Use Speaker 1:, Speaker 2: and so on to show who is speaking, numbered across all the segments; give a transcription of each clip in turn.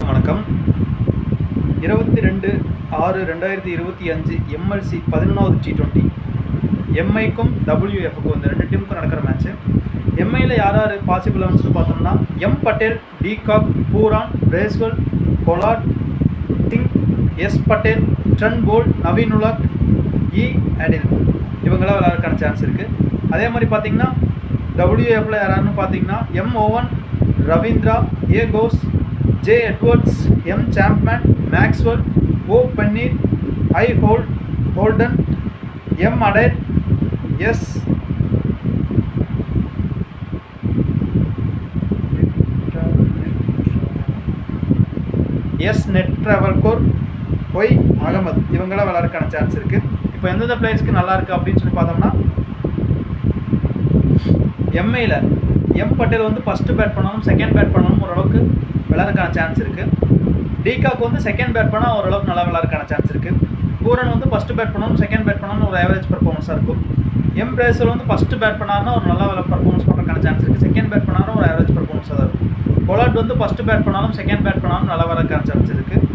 Speaker 1: வணக்கம். இருபத்தி ரெண்டு ஆறு ரெண்டாயிரத்தி இருபத்தி அஞ்சு எம்எல்சி பதினொன்றாவது டி டுவெண்ட்டி எம்ஐக்கும் டபிள்யூஎஃப்க்கும் இந்த ரெண்டு டீமுக்கும் நடக்கிற மேட்ச்சு எம்ஐயில் யார் யார் பாசிபிள் லெவன்ஸ்னு பார்த்தோம்னா M Patel de Kock Pooran Bracewell Pollard Singh S Patel Trent Boult Naveen ul Haq இ அடில் இவங்களாம் விளையாடுறதுக்கான சான்ஸ் இருக்குது அதே மாதிரி பார்த்தீங்கன்னா டபிள்யூஎஃப்ல யாராருன்னு பார்த்தீங்கன்னா M Owen Ravindra A Gous J Edwards M Chapman Maxwell O paneer I Holt Holden M அடேட் எஸ் எஸ் நெட் ட்ராவல்கோர் ஒய் அகமது இவங்களாம் விளாட்றதுக்கான சான்ஸ் இருக்குது இப்போ எந்தெந்த பிளேயர்ஸ்க்கு நல்லா இருக்குது அப்படின்னு சொல்லி பார்த்தோம்னா எம்ஐயில் எம் பட்டேல் வந்து ஃபஸ்ட்டு பேட் பண்ணணும் செகண்ட் பேட் பண்ணணும் ஓரளவுக்கு விளாட்றதுக்கான சான்ஸ் இருக்குது டீகாக் வந்து செகண்ட் பேட் பண்ணால் ஓரளவுக்கு நல்லா விளாட்றதுக்கான சான்ஸ் இருக்குது பூரன் வந்து ஃபஸ்ட்டு பேட் பண்ணணும் செகண்ட் பேட் பண்ணணும் ஒரு ஆவரேஜ் பர்ஃபார்மன்ஸாக இருக்கும். எம் பிரேசல் வந்து ஃபஸ்ட்டு பேட் பண்ணாருன்னா ஒரு நல்ல பர்ஃபார்மன்ஸ் பண்ணுறதுக்கான சான்ஸ் இருக்குது செகண்ட் பேட் பண்ணாலும் ஒரு ஆவரேஜ் பர்ஃபார்மன்ஸாக தான் இருக்கும். பொலாட் வந்து ஃபஸ்ட்டு பேட் பண்ணாலும் செகண்ட் பேட் பண்ணாலும் நல்லா வரக்கான சான்ஸ் இருக்குது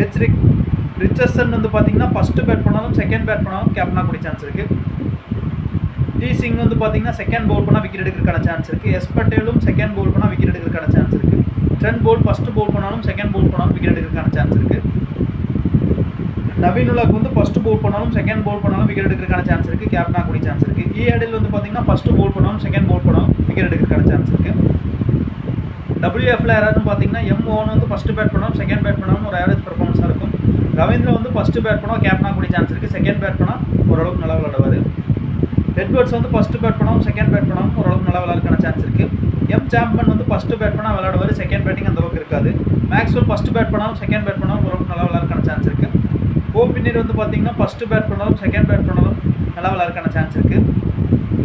Speaker 1: ஹெச்ரிக் ரிச்சர்சன் வந்து பார்த்தீங்கன்னா ஃபஸ்ட்டு பேட் பண்ணாலும் செகண்ட் பேட் பண்ணாலும் கேப்டனாக கூடிய சான்ஸ் இருக்குது டி சிங் வந்து பார்த்தீங்கன்னா செகண்ட் பவுல் பண்ணால் விக்கெட் எடுக்கிறதுக்கான சான்ஸ் இருக்குது எஸ் பட்டேலும் செகண்ட் பவுல் பண்ணால் விக்கெட் எடுக்கிறதுக்கான டென் போல் ஃபஸ்ட்டு போல் பண்ணாலும் செகண்ட் போல் பண்ணாலும் விக்கெட் எடுக்கிறதுக்கான சான்ஸ் இருக்குது நவீனுலாக்கு வந்து ஃபஸ்ட்டு போல் பண்ணாலும் செகண்ட் போல் பண்ணாலும் விக்கெட் எடுக்கிறதுக்கான சான்ஸ் இருக்குது கேப்டனாக கூடிய சான்ஸ் இருக்குது இ வந்து பார்த்தீங்கன்னா ஃபஸ்ட்டு போல் பண்ணாலும் செகண்ட் போல் பண்ணாலும் விக்கெட் எடுக்கிறதுக்கான சான்ஸ் இருக்குது டபிள்யூஎஃப்ல யாராவது பார்த்தீங்கன்னா எம் ஓன் வந்து ஃபஸ்ட்டு பேட் பண்ணாலும் செகண்ட் பேட் பண்ணாலும் ஒரு ஆவரேஜ் பர்ஃபார்மன்ஸாக இருக்கும். ரவீந்திரா வந்து ஃபஸ்ட்டு பேட் பண்ணால் கேப்டனாக கூடிய சான்ஸ் இருக்குது செகண்ட் பேட் பண்ணால் ஓரளவுக்கு நல்லா விளாடுவார் எட்வர்ட்ஸ் வந்து ஃபஸ்ட்டு பேட் பண்ணாலும் செகண்ட் பேட் பண்ணாலும் ஓரளவுக்கு நல்லா விளையாடுறதுக்கான சான்ஸ் இருக்குது எம் சாம்பன் வந்து ஃபஸ்ட்டு பேட் பண்ணால் விளாடுவார் செகண்ட் பேட்டிங் அந்த அளவுக்கு இருக்காது. மேக்ஸ்வெல் ஃபஸ்ட்டு பேட் பண்ணாலும் செகண்ட் பேட் பண்ணாலும் ஓரளவுக்கு நல்லா விளாட்றக்கான சான்ஸ் இருக்குது ஓ வந்து பார்த்தீங்கன்னா ஃபஸ்ட்டு பேட் பண்ணாலும் செகண்ட் பேட் பண்ணாலும் நல்லா விளாட்றக்கான சான்ஸ் இருக்குது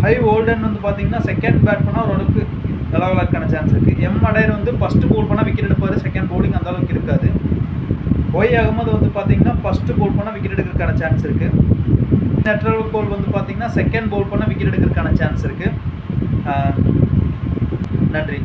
Speaker 1: ஹை ஓல்டன் வந்து பார்த்தீங்கன்னா செகண்ட் பேட் பண்ணால் ஓரளவுக்கு நல்லா விளாட்றக்கான சான்ஸ் இருக்குது எம் அடையர் வந்து ஃபஸ்ட்டு போல் பண்ணால் விக்கெட் எடுப்பார் செகண்ட் பவுலிங் அந்தளவுக்கு இருக்காது. ஒய் அகமது வந்து பார்த்தீங்கன்னா ஃபஸ்ட்டு பவுல் பண்ணால் விக்கெட் எடுக்கிறதுக்கான சான்ஸ் இருக்குது நெட்ரல் கோல் வந்து பார்த்தீங்கன்னா செகண்ட் பவுல் பண்ணால் விக்கெட் எடுக்கிறதுக்கான சான்ஸ் இருக்குது நன்றி.